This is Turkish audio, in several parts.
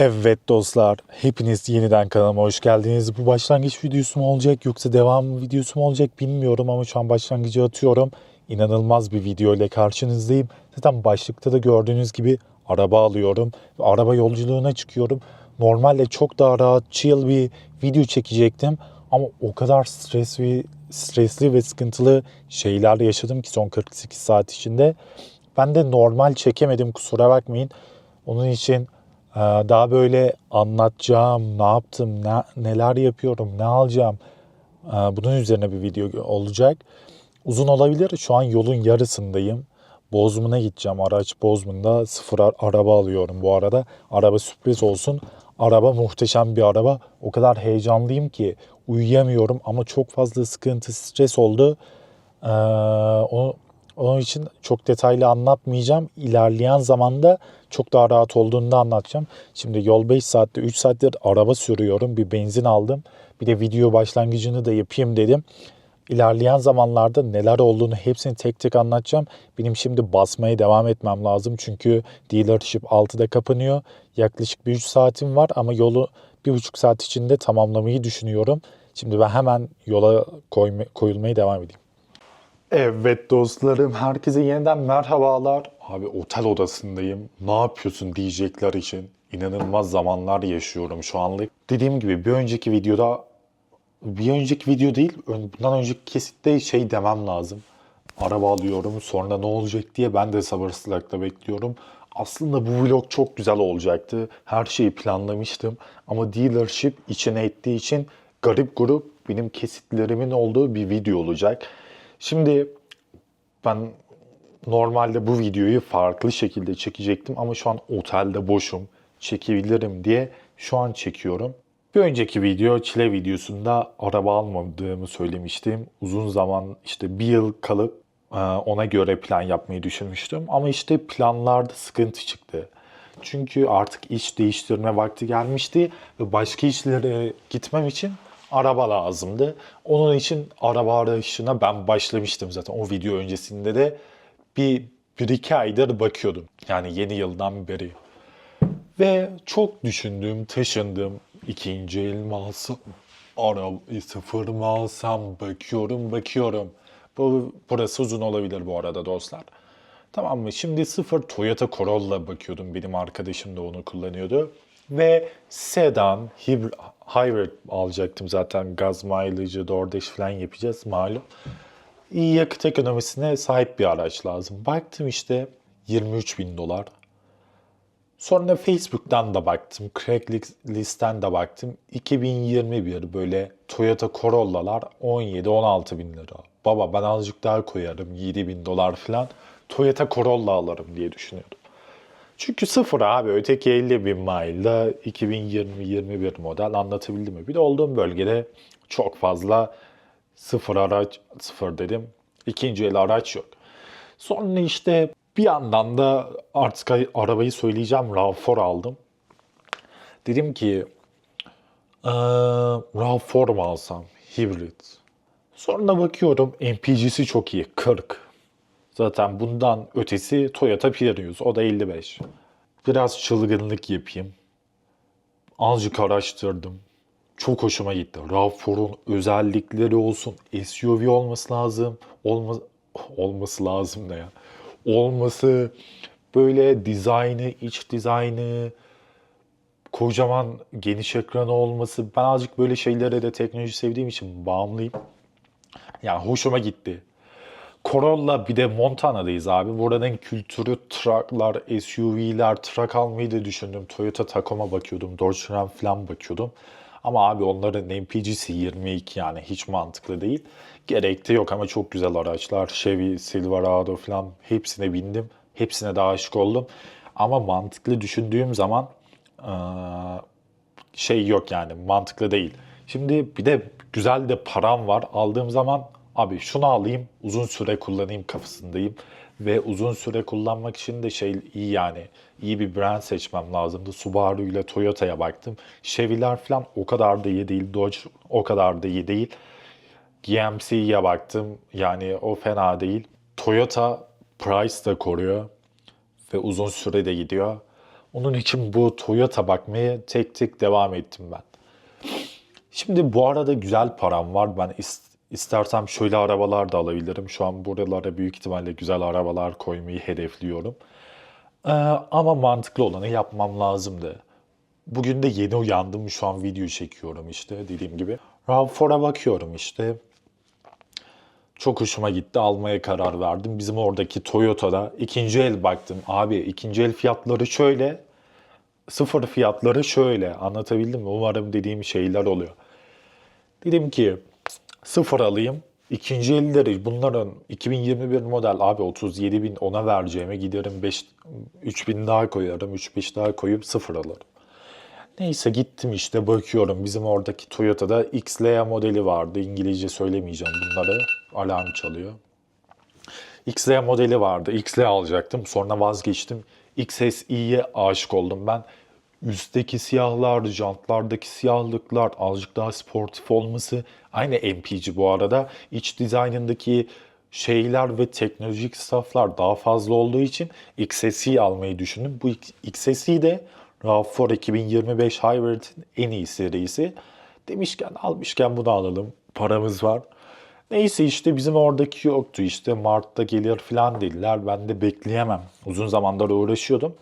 Evet dostlar, hepiniz yeniden kanalıma hoş geldiniz. Bu başlangıç videosu mu olacak yoksa devam videosu mu olacak bilmiyorum ama şu an başlangıcı atıyorum. İnanılmaz bir video ile karşınızdayım. Zaten başlıkta da gördüğünüz gibi araba alıyorum. Araba yolculuğuna çıkıyorum. Normalde çok daha rahat, chill bir video çekecektim. Ama o kadar stres ve stresli ve sıkıntılı şeyler yaşadım ki son 48 saat içinde. Ben de normal çekemedim kusura bakmayın. Onun için Daha böyle anlatacağım, ne yaptım, ne, neler yapıyorum, ne alacağım. Ee, Bunun üzerine bir video olacak. Uzun olabilir. Şu an yolun yarısındayım. Bozum'a gideceğim. Araç Bozum'da sıfır ar- araba alıyorum bu arada. Araba sürpriz olsun. Araba muhteşem bir araba. O kadar heyecanlıyım ki uyuyamıyorum ama çok fazla sıkıntı, stres oldu. Ee, o, onun için çok detaylı anlatmayacağım. İlerleyen zamanda çok daha rahat olduğunda anlatacağım. Şimdi yol 5 saatte 3 saattir araba sürüyorum. Bir benzin aldım. Bir de video başlangıcını da yapayım dedim. İlerleyen zamanlarda neler olduğunu hepsini tek tek anlatacağım. Benim şimdi basmaya devam etmem lazım. Çünkü dealership 6'da kapanıyor. Yaklaşık bir 3 saatim var ama yolu 1,5 saat içinde tamamlamayı düşünüyorum. Şimdi ben hemen yola koyma, koyulmaya devam edeyim. Evet dostlarım, herkese yeniden merhabalar. Abi otel odasındayım. Ne yapıyorsun diyecekler için. İnanılmaz zamanlar yaşıyorum şu anlık. Dediğim gibi bir önceki videoda, bir önceki video değil, bundan önceki kesitte şey demem lazım. Araba alıyorum, sonra ne olacak diye ben de sabırsızlıkla bekliyorum. Aslında bu vlog çok güzel olacaktı. Her şeyi planlamıştım. Ama dealership içine ettiği için garip grup benim kesitlerimin olduğu bir video olacak. Şimdi ben normalde bu videoyu farklı şekilde çekecektim ama şu an otelde boşum. Çekebilirim diye şu an çekiyorum. Bir önceki video çile videosunda araba almadığımı söylemiştim. Uzun zaman işte bir yıl kalıp e, ona göre plan yapmayı düşünmüştüm. Ama işte planlarda sıkıntı çıktı. Çünkü artık iş değiştirme vakti gelmişti ve başka işlere gitmem için araba lazımdı. Onun için araba arayışına ben başlamıştım zaten. O video öncesinde de bir, bir iki aydır bakıyordum. Yani yeni yıldan beri. Ve çok düşündüm, taşındım. İkinci el mi alsam, araba sıfır mı alsam, bakıyorum, bakıyorum. Bu, burası uzun olabilir bu arada dostlar. Tamam mı? Şimdi sıfır Toyota Corolla bakıyordum. Benim arkadaşım da onu kullanıyordu. Ve sedan, hibr- hybrid alacaktım zaten. Gaz mileage'ı, DoorDash falan yapacağız malum. İyi yakıt ekonomisine sahip bir araç lazım. Baktım işte 23 bin dolar. Sonra Facebook'tan da baktım, Craigslist'ten de baktım. 2021 böyle Toyota Corolla'lar 17-16 bin lira. Baba ben azıcık daha koyarım 7 bin dolar falan. Toyota Corolla alırım diye düşünüyordum. Çünkü sıfır abi öteki 50 bin mile'da 2020-21 model anlatabildim mi? Bir de olduğum bölgede çok fazla sıfır araç, sıfır dedim. İkinci el araç yok. Sonra işte bir yandan da artık ay- arabayı söyleyeceğim RAV4 aldım. Dedim ki eee RAV4 mu alsam? Hibrit. Sonra bakıyorum MPG'si çok iyi 40. Zaten bundan ötesi Toyota Prius o da 55. Biraz çılgınlık yapayım. Azıcık araştırdım. Çok hoşuma gitti. RAV4'un özellikleri olsun. SUV olması lazım. Olma, olması lazım da ya. Olması böyle dizaynı, iç dizaynı, kocaman geniş ekranı olması. Ben azıcık böyle şeylere de teknoloji sevdiğim için bağımlıyım. Yani hoşuma gitti. Corolla bir de Montana'dayız abi. Buranın kültürü trucklar, SUV'ler, truck almayı da düşündüm. Toyota Tacoma bakıyordum, Dodge Ram falan bakıyordum. Ama abi onların MPG'si 22 yani hiç mantıklı değil. Gerek de yok ama çok güzel araçlar. Chevy, Silverado falan hepsine bindim. Hepsine de aşık oldum. Ama mantıklı düşündüğüm zaman şey yok yani mantıklı değil. Şimdi bir de güzel de param var. Aldığım zaman abi şunu alayım uzun süre kullanayım kafasındayım. Ve uzun süre kullanmak için de şey iyi yani iyi bir brand seçmem lazımdı. Subaru ile Toyota'ya baktım. Chevy'ler falan o kadar da iyi değil. Dodge o kadar da iyi değil. GMC'ye baktım. Yani o fena değil. Toyota price da koruyor ve uzun sürede gidiyor. Onun için bu Toyota bakmaya tek tek devam ettim ben. Şimdi bu arada güzel param var. Ben is- istersem şöyle arabalar da alabilirim. Şu an buralara büyük ihtimalle güzel arabalar koymayı hedefliyorum. Ee, ama mantıklı olanı yapmam lazımdı. Bugün de yeni uyandım. Şu an video çekiyorum işte dediğim gibi. RAV4'a bakıyorum işte. Çok hoşuma gitti. Almaya karar verdim. Bizim oradaki Toyota'da ikinci el baktım. Abi ikinci el fiyatları şöyle. Sıfır fiyatları şöyle. Anlatabildim mi? Umarım dediğim şeyler oluyor. Dedim ki sıfır alayım. İkinci elleri bunların 2021 model abi 37 bin ona vereceğime giderim 5, 3 bin daha koyarım. 3-5 daha koyup sıfır alırım. Neyse gittim işte bakıyorum. Bizim oradaki Toyota'da XLA modeli vardı. İngilizce söylemeyeceğim bunları. Alarm çalıyor. XLA modeli vardı. XLA alacaktım. Sonra vazgeçtim. XSI'ye aşık oldum ben. Üstteki siyahlar, jantlardaki siyahlıklar, azıcık daha sportif olması. Aynı MPG bu arada. İç dizaynındaki şeyler ve teknolojik stafflar daha fazla olduğu için XSI almayı düşündüm. Bu XSI de RAV4 2025 Hybrid'in en iyi serisi. Demişken almışken bunu alalım. Paramız var. Neyse işte bizim oradaki yoktu işte Mart'ta gelir falan dediler. Ben de bekleyemem. Uzun zamandır uğraşıyordum.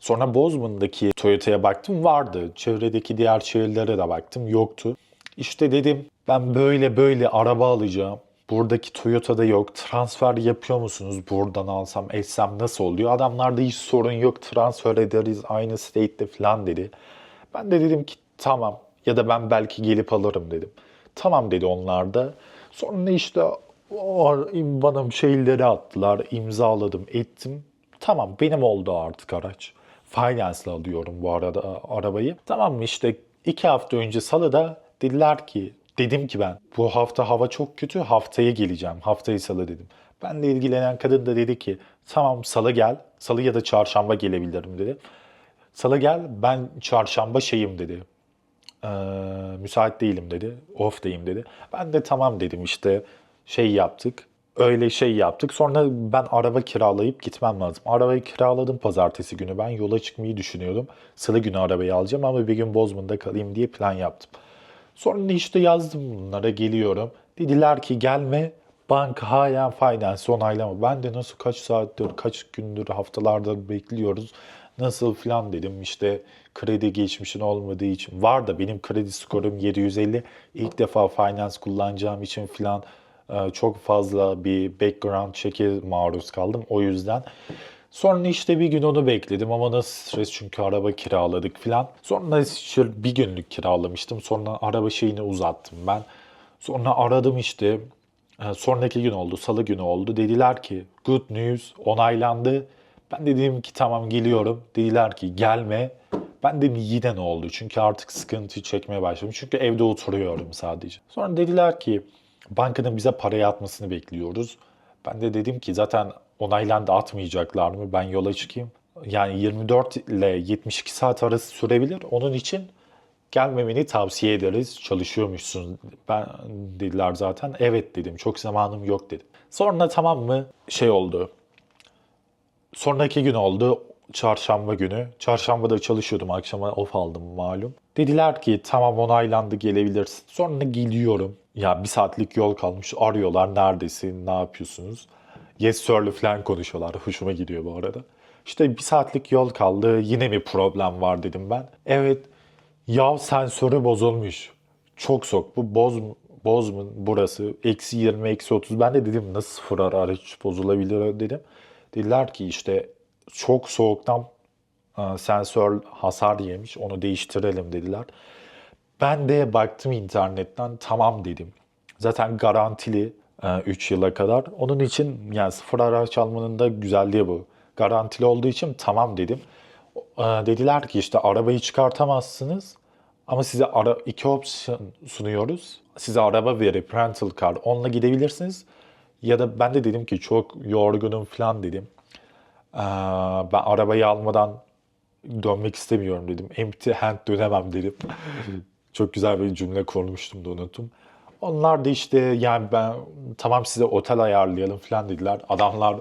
Sonra Bozman'daki Toyota'ya baktım vardı. Çevredeki diğer şehirlere de baktım yoktu. İşte dedim ben böyle böyle araba alacağım. Buradaki Toyota'da yok. Transfer yapıyor musunuz? Buradan alsam etsem nasıl oluyor? Adamlarda hiç sorun yok. Transfer ederiz aynı state'de falan dedi. Ben de dedim ki tamam ya da ben belki gelip alırım dedim. Tamam dedi onlar da. Sonra işte bana şeyleri attılar. imzaladım ettim. Tamam benim oldu artık araç. Finance'la alıyorum bu arada arabayı. Tamam mı işte iki hafta önce salıda dediler ki dedim ki ben bu hafta hava çok kötü haftaya geleceğim. Haftayı salı dedim. Ben de ilgilenen kadın da dedi ki tamam salı gel. Salı ya da çarşamba gelebilirim dedi. Salı gel ben çarşamba şeyim dedi. Ee, müsait değilim dedi. Off deyim dedi. Ben de tamam dedim işte şey yaptık. Öyle şey yaptık. Sonra ben araba kiralayıp gitmem lazım. Arabayı kiraladım pazartesi günü. Ben yola çıkmayı düşünüyordum. Salı günü arabayı alacağım ama bir gün Bozman'da kalayım diye plan yaptım. Sonra işte yazdım bunlara geliyorum. Dediler ki gelme banka halen finance onaylama. Ben de nasıl kaç saattir, kaç gündür, haftalardır bekliyoruz. Nasıl filan dedim işte kredi geçmişin olmadığı için. Var da benim kredi skorum 750. İlk defa finance kullanacağım için filan çok fazla bir background check'e maruz kaldım. O yüzden Sonra işte bir gün onu bekledim ama nasıl stres çünkü araba kiraladık filan. Sonra işte bir günlük kiralamıştım. Sonra araba şeyini uzattım ben. Sonra aradım işte. E, Sonraki gün oldu, salı günü oldu. Dediler ki good news onaylandı. Ben de dedim ki tamam geliyorum. Dediler ki gelme. Ben dedim yine ne oldu? Çünkü artık sıkıntı çekmeye başladım. Çünkü evde oturuyorum sadece. Sonra dediler ki bankanın bize parayı atmasını bekliyoruz. Ben de dedim ki zaten onaylandı atmayacaklar mı? Ben yola çıkayım. Yani 24 ile 72 saat arası sürebilir. Onun için gelmemeni tavsiye ederiz. Çalışıyormuşsun. Ben dediler zaten. Evet dedim. Çok zamanım yok dedim. Sonra tamam mı? Şey oldu. Sonraki gün oldu. Çarşamba günü. Çarşambada çalışıyordum. Akşama off aldım malum. Dediler ki tamam onaylandı gelebilirsin. Sonra geliyorum. Ya bir saatlik yol kalmış. Arıyorlar neredesin, ne yapıyorsunuz? Yes sir'lü falan konuşuyorlar. Hoşuma gidiyor bu arada. İşte bir saatlik yol kaldı. Yine mi problem var dedim ben. Evet. Yav sensörü bozulmuş. Çok sok. Bu boz, bozmun burası. Eksi 20, eksi 30. Ben de dedim nasıl sıfır ara araç bozulabilir dedim. Dediler ki işte çok soğuktan sensör hasar yemiş. Onu değiştirelim dediler. Ben de baktım internetten tamam dedim. Zaten garantili 3 yıla kadar. Onun için yani sıfır araç almanın da güzelliği bu. Garantili olduğu için tamam dedim. E, Dediler ki işte arabayı çıkartamazsınız ama size ara, iki opsiyon sunuyoruz. Size araba verip rental car onunla gidebilirsiniz. Ya da ben de dedim ki çok yorgunum falan dedim. Ee, ben arabayı almadan dönmek istemiyorum dedim. Empty hand dönemem dedim. Çok güzel bir cümle kurmuştum da unuttum. Onlar da işte yani ben tamam size otel ayarlayalım falan dediler. Adamlar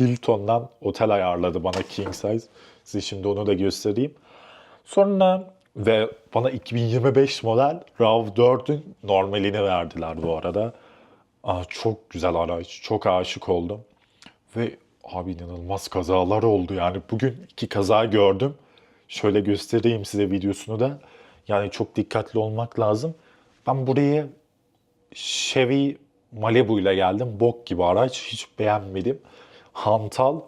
Hilton'dan otel ayarladı bana king size. Size şimdi onu da göstereyim. Sonra ve bana 2025 model RAV4'ün normalini verdiler bu arada. Aa, çok güzel araç. Çok aşık oldum. Ve abi inanılmaz kazalar oldu. Yani bugün iki kaza gördüm. Şöyle göstereyim size videosunu da. Yani çok dikkatli olmak lazım. Ben buraya Chevy Malibu ile geldim. Bok gibi araç. Hiç beğenmedim. Hantal.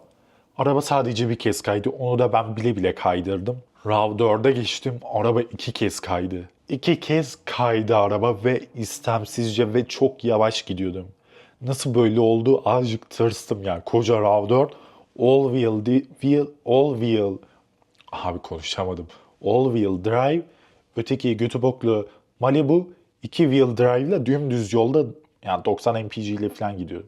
Araba sadece bir kez kaydı. Onu da ben bile bile kaydırdım. RAV4'e geçtim. Araba iki kez kaydı. İki kez kaydı araba ve istemsizce ve çok yavaş gidiyordum. Nasıl böyle oldu? Azıcık tırstım yani. Koca RAV4 all wheel, di- wheel all wheel abi konuşamadım. All wheel drive öteki götü boklu Malibu iki wheel drive ile dümdüz yolda yani 90 mpg ile falan gidiyor.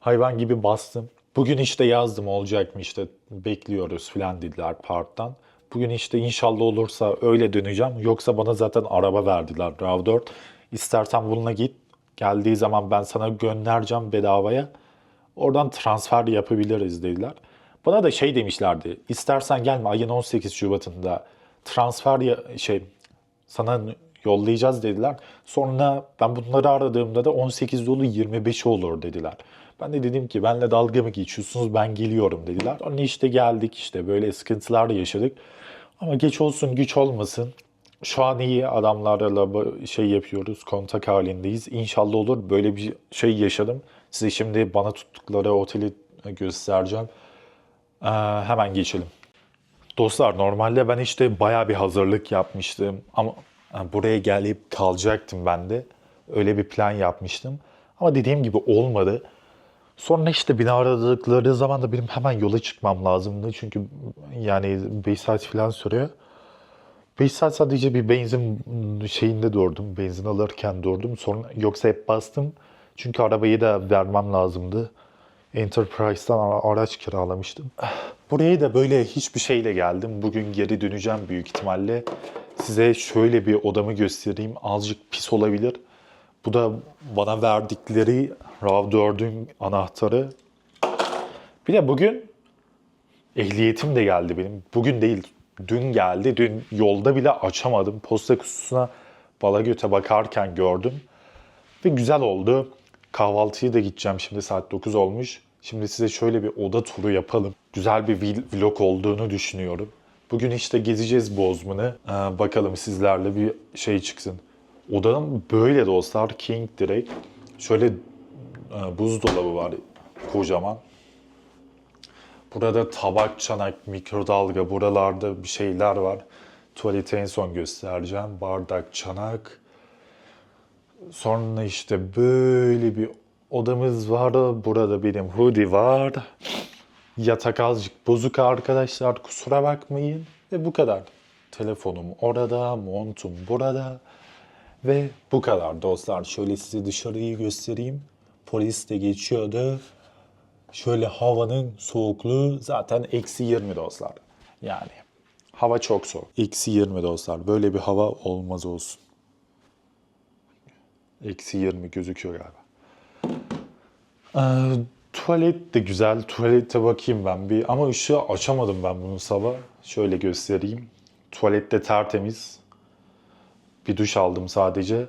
Hayvan gibi bastım. Bugün işte yazdım olacak mı işte bekliyoruz falan dediler parttan. Bugün işte inşallah olursa öyle döneceğim. Yoksa bana zaten araba verdiler RAV4. İstersen bununla git. Geldiği zaman ben sana göndereceğim bedavaya. Oradan transfer yapabiliriz dediler. Bana da şey demişlerdi. İstersen gelme ayın 18 Şubat'ında transfer ya, şey sana yollayacağız dediler. Sonra ben bunları aradığımda da 18 dolu 25 olur dediler. Ben de dedim ki benle dalga mı geçiyorsunuz ben geliyorum dediler. Onun işte geldik işte böyle sıkıntılar yaşadık. Ama geç olsun güç olmasın. Şu an iyi adamlarla şey yapıyoruz, kontak halindeyiz. İnşallah olur. Böyle bir şey yaşadım. Size şimdi bana tuttukları oteli göstereceğim. Ee, hemen geçelim. Dostlar normalde ben işte baya bir hazırlık yapmıştım ama e, buraya gelip kalacaktım ben de. Öyle bir plan yapmıştım. Ama dediğim gibi olmadı. Sonra işte beni aradıkları zaman da benim hemen yola çıkmam lazımdı. Çünkü yani 5 saat falan sürüyor. 5 saat sadece bir benzin şeyinde durdum. Benzin alırken durdum. Sonra yoksa hep bastım. Çünkü arabayı da vermem lazımdı. Enterprise'dan ara- araç kiralamıştım. Buraya da böyle hiçbir şeyle geldim. Bugün geri döneceğim büyük ihtimalle. Size şöyle bir odamı göstereyim. Azıcık pis olabilir. Bu da bana verdikleri RAV4'ün anahtarı. Bir de bugün ehliyetim de geldi benim. Bugün değil, dün geldi. Dün yolda bile açamadım. Posta kutusuna Balagöt'e bakarken gördüm. Ve güzel oldu. Kahvaltıya da gideceğim şimdi saat 9 olmuş. Şimdi size şöyle bir oda turu yapalım. Güzel bir vlog olduğunu düşünüyorum. Bugün işte gezeceğiz Bozman'ı. Ee, bakalım sizlerle bir şey çıksın. Odanın böyle dostlar King direkt. Şöyle e, buzdolabı var kocaman. Burada tabak, çanak, mikrodalga, buralarda bir şeyler var. Tuvaleti en son göstereceğim. Bardak, çanak. Sonra işte böyle bir odamız var. Burada benim hoodie var. Yatak azıcık bozuk arkadaşlar kusura bakmayın. Ve bu kadar. Telefonum orada, montum burada. Ve bu kadar dostlar. Şöyle size dışarıyı göstereyim. Polis de geçiyordu. Şöyle havanın soğukluğu zaten eksi 20 dostlar. Yani hava çok soğuk. Eksi 20 dostlar. Böyle bir hava olmaz olsun. Eksi 20 gözüküyor galiba. Ee, tuvalet de güzel. Tuvalete bakayım ben bir. Ama ışığı açamadım ben bunu sabah. Şöyle göstereyim. Tuvalet de tertemiz. Bir duş aldım sadece.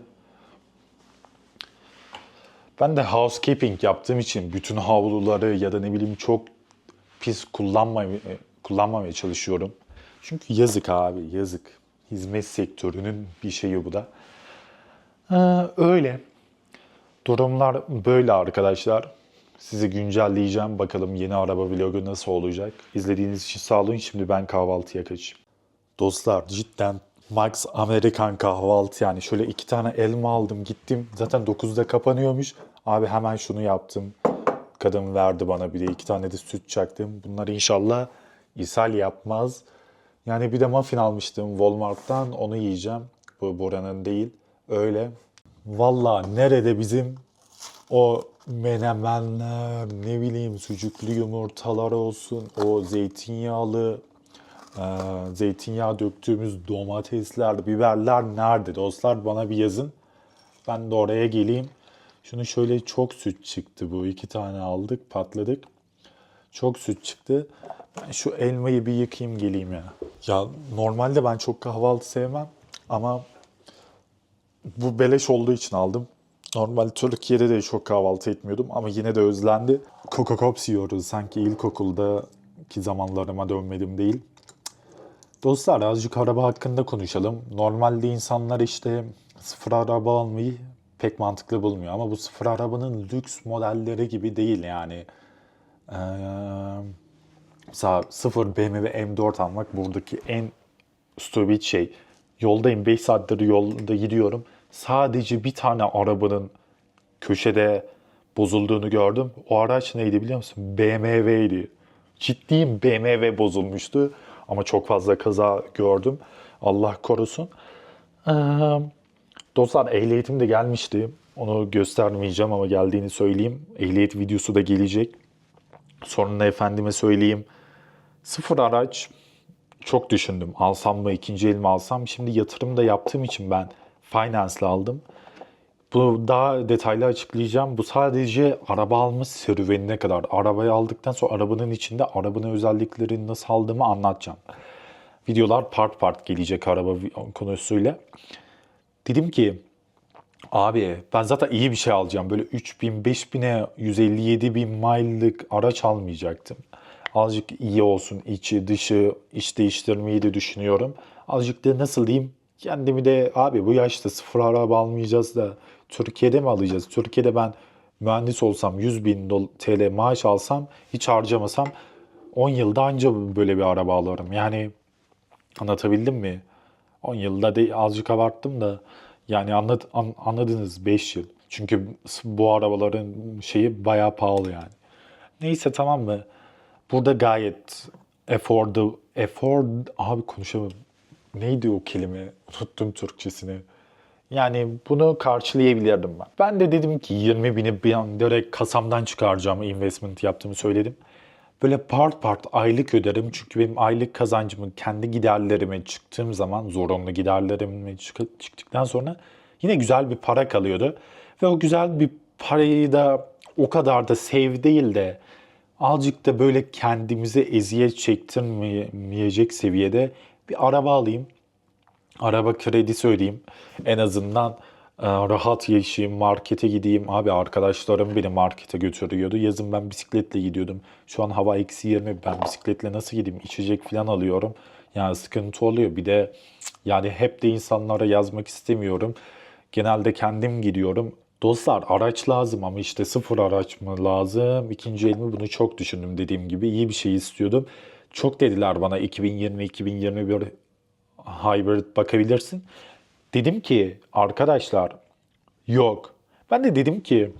Ben de housekeeping yaptığım için bütün havluları ya da ne bileyim çok pis kullanmamaya, kullanmamaya çalışıyorum. Çünkü yazık abi yazık. Hizmet sektörünün bir şeyi bu da. Ee, öyle. Durumlar böyle arkadaşlar. Sizi güncelleyeceğim. Bakalım yeni araba vlogu nasıl olacak. İzlediğiniz için sağ olun. Şimdi ben kahvaltıya kaçayım. Dostlar cidden Max Amerikan kahvaltı yani şöyle iki tane elma aldım gittim. Zaten 9'da kapanıyormuş. Abi hemen şunu yaptım. Kadın verdi bana bir de iki tane de süt çaktım. Bunları inşallah ishal yapmaz. Yani bir de muffin almıştım Walmart'tan onu yiyeceğim. Bu buranın değil. Öyle. Valla nerede bizim o menemenler, ne bileyim sucuklu yumurtalar olsun, o zeytinyağlı, e, zeytinyağı döktüğümüz domatesler, biberler nerede dostlar bana bir yazın. Ben de oraya geleyim. Şunu şöyle çok süt çıktı bu. iki tane aldık, patladık. Çok süt çıktı. Ben şu elmayı bir yıkayayım geleyim ya. Ya normalde ben çok kahvaltı sevmem ama bu beleş olduğu için aldım. Normal Türkiye'de de çok kahvaltı etmiyordum ama yine de özlendi. Coco Pops yiyoruz. Sanki ilkokuldaki zamanlarıma dönmedim değil. Dostlar azıcık araba hakkında konuşalım. Normalde insanlar işte sıfır araba almayı pek mantıklı bulmuyor. Ama bu sıfır arabanın lüks modelleri gibi değil yani. Ee, mesela sıfır BMW M4 almak buradaki en stupid şey. Yoldayım 5 saattir yolda gidiyorum. Sadece bir tane arabanın köşede bozulduğunu gördüm. O araç neydi biliyor musun? BMW'ydi. Ciddiyim BMW bozulmuştu. Ama çok fazla kaza gördüm. Allah korusun. Ee, dostlar ehliyetim de gelmişti. Onu göstermeyeceğim ama geldiğini söyleyeyim. Ehliyet videosu da gelecek. Sonra efendime söyleyeyim. Sıfır araç çok düşündüm. Alsam mı, ikinci el mi alsam? Şimdi yatırım da yaptığım için ben finance'la aldım. Bu daha detaylı açıklayacağım. Bu sadece araba alma serüvenine kadar. Arabayı aldıktan sonra arabanın içinde arabanın özelliklerini nasıl aldığımı anlatacağım. Videolar part part gelecek araba konusuyla. Dedim ki abi ben zaten iyi bir şey alacağım. Böyle 3000, 5000'e 157 bin mile'lık araç almayacaktım. Azıcık iyi olsun içi dışı iç değiştirmeyi de düşünüyorum. Azıcık da nasıl diyeyim kendimi de abi bu yaşta sıfır araba almayacağız da Türkiye'de mi alacağız? Türkiye'de ben mühendis olsam 100 bin TL maaş alsam hiç harcamasam 10 yılda anca böyle bir araba alırım. Yani anlatabildim mi? 10 yılda de azıcık abarttım da yani anlad, an- anladınız 5 yıl. Çünkü bu arabaların şeyi bayağı pahalı yani. Neyse tamam mı? Burada gayet affordable, afford, abi konuşamadım. Neydi o kelime? Unuttum Türkçesini. Yani bunu karşılayabilirdim ben. Ben de dedim ki 20 bini bir an direkt kasamdan çıkaracağımı, investment yaptığımı söyledim. Böyle part part aylık öderim. Çünkü benim aylık kazancımın kendi giderlerime çıktığım zaman zorunlu giderlerime çık- çıktıktan sonra yine güzel bir para kalıyordu. Ve o güzel bir parayı da o kadar da save değil de azıcık da böyle kendimize eziyet çektirmeyecek seviyede bir araba alayım araba kredisi ödeyeyim. En azından e, rahat yaşayayım, markete gideyim. Abi arkadaşlarım beni markete götürüyordu. Yazın ben bisikletle gidiyordum. Şu an hava eksi 20. Ben bisikletle nasıl gideyim? İçecek falan alıyorum. Yani sıkıntı oluyor. Bir de yani hep de insanlara yazmak istemiyorum. Genelde kendim gidiyorum. Dostlar araç lazım ama işte sıfır araç mı lazım? İkinci el mi? Bunu çok düşündüm dediğim gibi. iyi bir şey istiyordum. Çok dediler bana 2020-2021 hybrid bakabilirsin. Dedim ki arkadaşlar yok. Ben de dedim ki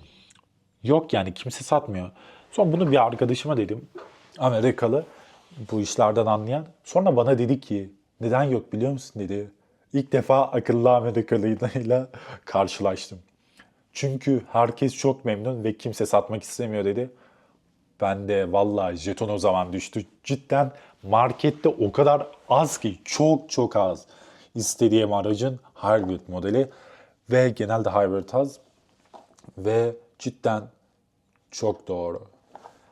yok yani kimse satmıyor. Sonra bunu bir arkadaşıma dedim. Amerikalı bu işlerden anlayan. Sonra bana dedi ki neden yok biliyor musun dedi. İlk defa akıllı Amerikalıyla karşılaştım. Çünkü herkes çok memnun ve kimse satmak istemiyor dedi. Ben de vallahi jeton o zaman düştü. Cidden markette o kadar az ki çok çok az istediğim aracın hybrid modeli ve genelde hybrid az ve cidden çok doğru.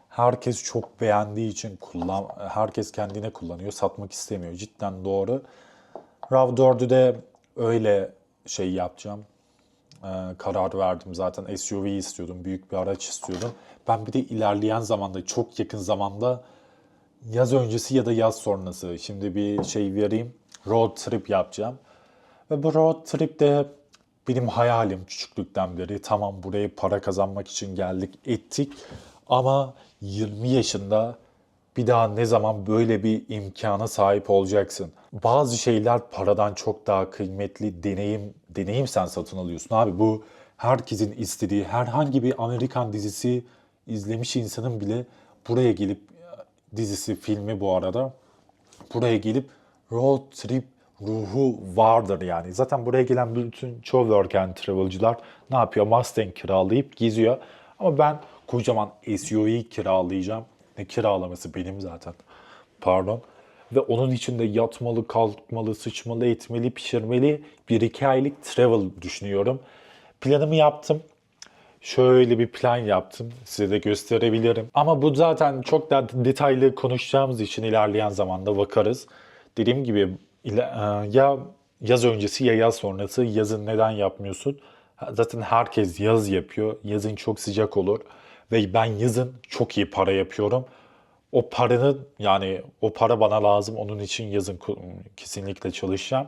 Herkes çok beğendiği için kullan herkes kendine kullanıyor, satmak istemiyor. Cidden doğru. RAV4'ü de öyle şey yapacağım e, karar verdim zaten. SUV istiyordum, büyük bir araç istiyordum. Ben bir de ilerleyen zamanda, çok yakın zamanda yaz öncesi ya da yaz sonrası şimdi bir şey vereyim. Road trip yapacağım. Ve bu road trip de benim hayalim küçüklükten beri. Tamam buraya para kazanmak için geldik, ettik. Ama 20 yaşında bir daha ne zaman böyle bir imkana sahip olacaksın? Bazı şeyler paradan çok daha kıymetli. Deneyim, deneyim sen satın alıyorsun. Abi bu herkesin istediği herhangi bir Amerikan dizisi izlemiş insanın bile buraya gelip dizisi, filmi bu arada buraya gelip road trip ruhu vardır yani. Zaten buraya gelen bütün çoğu work and travel'cılar ne yapıyor? Mustang kiralayıp geziyor. Ama ben kocaman SUV kiralayacağım. Ne kiralaması benim zaten. Pardon. Ve onun içinde yatmalı, kalkmalı, sıçmalı, etmeli, pişirmeli bir iki aylık travel düşünüyorum. Planımı yaptım. şöyle bir plan yaptım. Size de gösterebilirim. Ama bu zaten çok daha detaylı konuşacağımız için ilerleyen zamanda bakarız. Dediğim gibi e, ya yaz öncesi ya yaz sonrası yazın neden yapmıyorsun? Zaten herkes yaz yapıyor. Yazın çok sıcak olur. Ve ben yazın çok iyi para yapıyorum. O paranın yani o para bana lazım. Onun için yazın kesinlikle çalışacağım.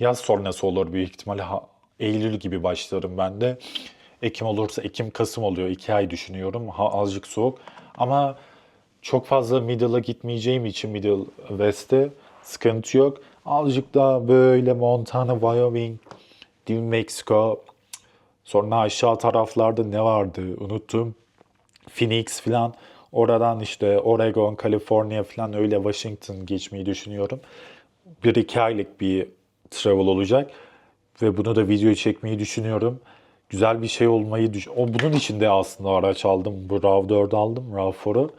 Yaz sonrası olur büyük ihtimalle. Eylül gibi başlarım ben de. Ekim olursa Ekim, Kasım oluyor. İki ay düşünüyorum. Ha, azıcık soğuk. Ama çok fazla Middle'a gitmeyeceğim için Middle West'te sıkıntı yok. Azıcık daha böyle Montana, Wyoming, New Mexico. Sonra aşağı taraflarda ne vardı unuttum. Phoenix falan. Oradan işte Oregon, California falan öyle Washington geçmeyi düşünüyorum. Bir iki aylık bir travel olacak. Ve bunu da video çekmeyi düşünüyorum. Güzel bir şey olmayı düş O bunun için de aslında araç aldım. Bu RAV4 aldım, RAV4'u.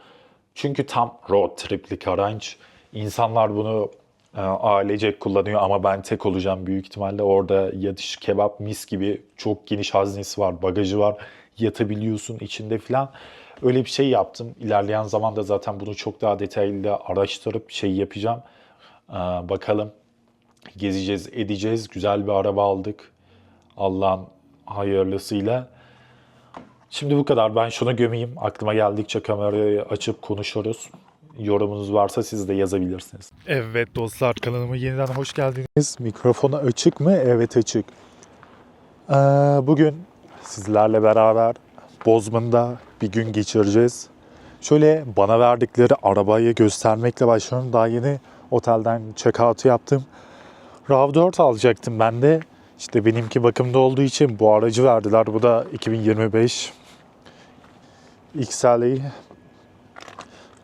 Çünkü tam road triplik araç. İnsanlar bunu ailecek kullanıyor ama ben tek olacağım büyük ihtimalle. Orada yatış, kebap, mis gibi çok geniş haznesi var, bagajı var. Yatabiliyorsun içinde falan. Öyle bir şey yaptım. İlerleyen zamanda zaten bunu çok daha detaylı araştırıp şey yapacağım. E, bakalım gezeceğiz, edeceğiz. Güzel bir araba aldık. Allah'ın hayırlısıyla. Şimdi bu kadar. Ben şunu gömeyim. Aklıma geldikçe kamerayı açıp konuşuruz. Yorumunuz varsa siz de yazabilirsiniz. Evet dostlar kanalıma yeniden hoş geldiniz. Mikrofonu açık mı? Evet açık. Ee, bugün sizlerle beraber Bozman'da bir gün geçireceğiz. Şöyle bana verdikleri arabayı göstermekle başlıyorum. Daha yeni otelden check-out'u yaptım. RAV4 alacaktım ben de. İşte benimki bakımda olduğu için bu aracı verdiler. Bu da 2025 XL'i.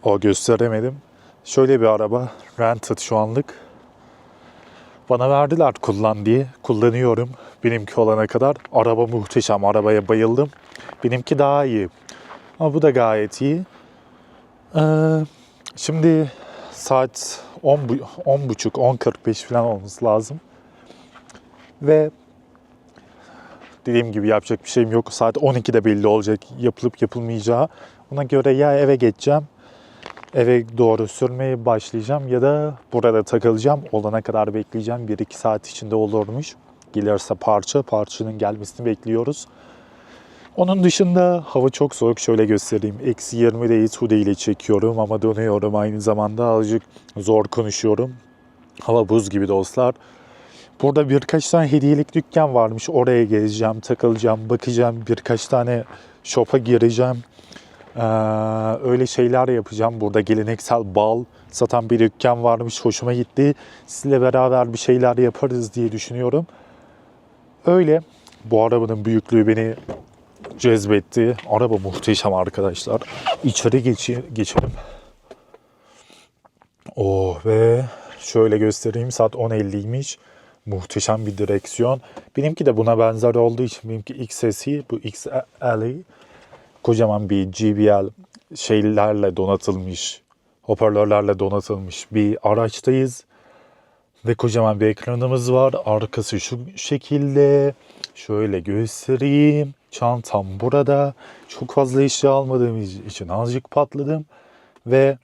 O gösteremedim. Şöyle bir araba. Rented şu anlık. Bana verdiler kullan diye. Kullanıyorum. Benimki olana kadar. Araba muhteşem. Arabaya bayıldım. Benimki daha iyi. Ama bu da gayet iyi. Ee, şimdi saat 10 bu- 10 buçuk 10.45 falan olması lazım. Ve dediğim gibi yapacak bir şeyim yok. Saat 12'de belli olacak yapılıp yapılmayacağı. Ona göre ya eve geçeceğim, eve doğru sürmeye başlayacağım ya da burada takılacağım. Olana kadar bekleyeceğim. 1-2 saat içinde olurmuş. Gelirse parça, parçanın gelmesini bekliyoruz. Onun dışında hava çok soğuk. Şöyle göstereyim. Eksi 20'deyiz. Hude ile çekiyorum ama dönüyorum aynı zamanda. Azıcık zor konuşuyorum. Hava buz gibi dostlar. Burada birkaç tane hediyelik dükkan varmış. Oraya gezeceğim, takılacağım, bakacağım. Birkaç tane shop'a gireceğim. Ee, öyle şeyler yapacağım. Burada geleneksel bal satan bir dükkan varmış. Hoşuma gitti. Sizle beraber bir şeyler yaparız diye düşünüyorum. Öyle. Bu arabanın büyüklüğü beni cezbetti. Araba muhteşem arkadaşlar. İçeri geçi, geçelim. Oh ve şöyle göstereyim. Saat 10.50'ymiş. Muhteşem bir direksiyon. Benimki de buna benzer olduğu için benimki XS'i, bu XL'i kocaman bir GBL şeylerle donatılmış, hoparlörlerle donatılmış bir araçtayız. Ve kocaman bir ekranımız var. Arkası şu şekilde. Şöyle göstereyim. Çantam burada. Çok fazla eşya almadığım için azıcık patladım. Ve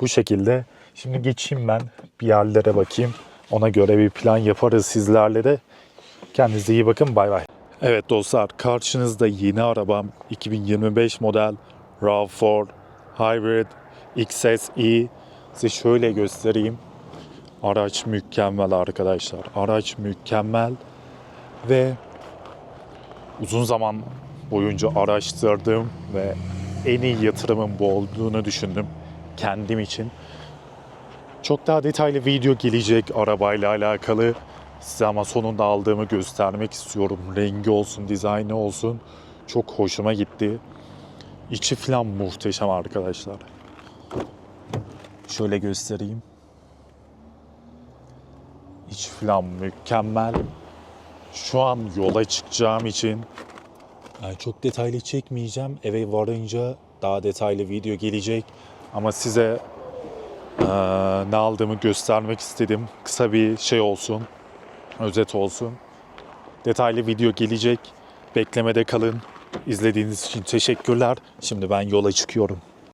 bu şekilde. Şimdi geçeyim ben bir yerlere bakayım. Ona göre bir plan yaparız sizlerle de. Kendinize iyi bakın. Bay bay. Evet dostlar karşınızda yeni arabam 2025 model RAV4 Hybrid XSE. Size şöyle göstereyim. Araç mükemmel arkadaşlar. Araç mükemmel ve uzun zaman boyunca araştırdım ve en iyi yatırımın bu olduğunu düşündüm kendim için. Çok daha detaylı video gelecek arabayla alakalı. Size ama sonunda aldığımı göstermek istiyorum. Rengi olsun, dizaynı olsun. Çok hoşuma gitti. İçi falan muhteşem arkadaşlar. Şöyle göstereyim. İç falan mükemmel. Şu an yola çıkacağım için yani çok detaylı çekmeyeceğim. Eve varınca daha detaylı video gelecek. Ama size eee, ne aldığımı göstermek istedim. Kısa bir şey olsun. Özet olsun. Detaylı video gelecek. Beklemede kalın. İzlediğiniz için teşekkürler. Şimdi ben yola çıkıyorum.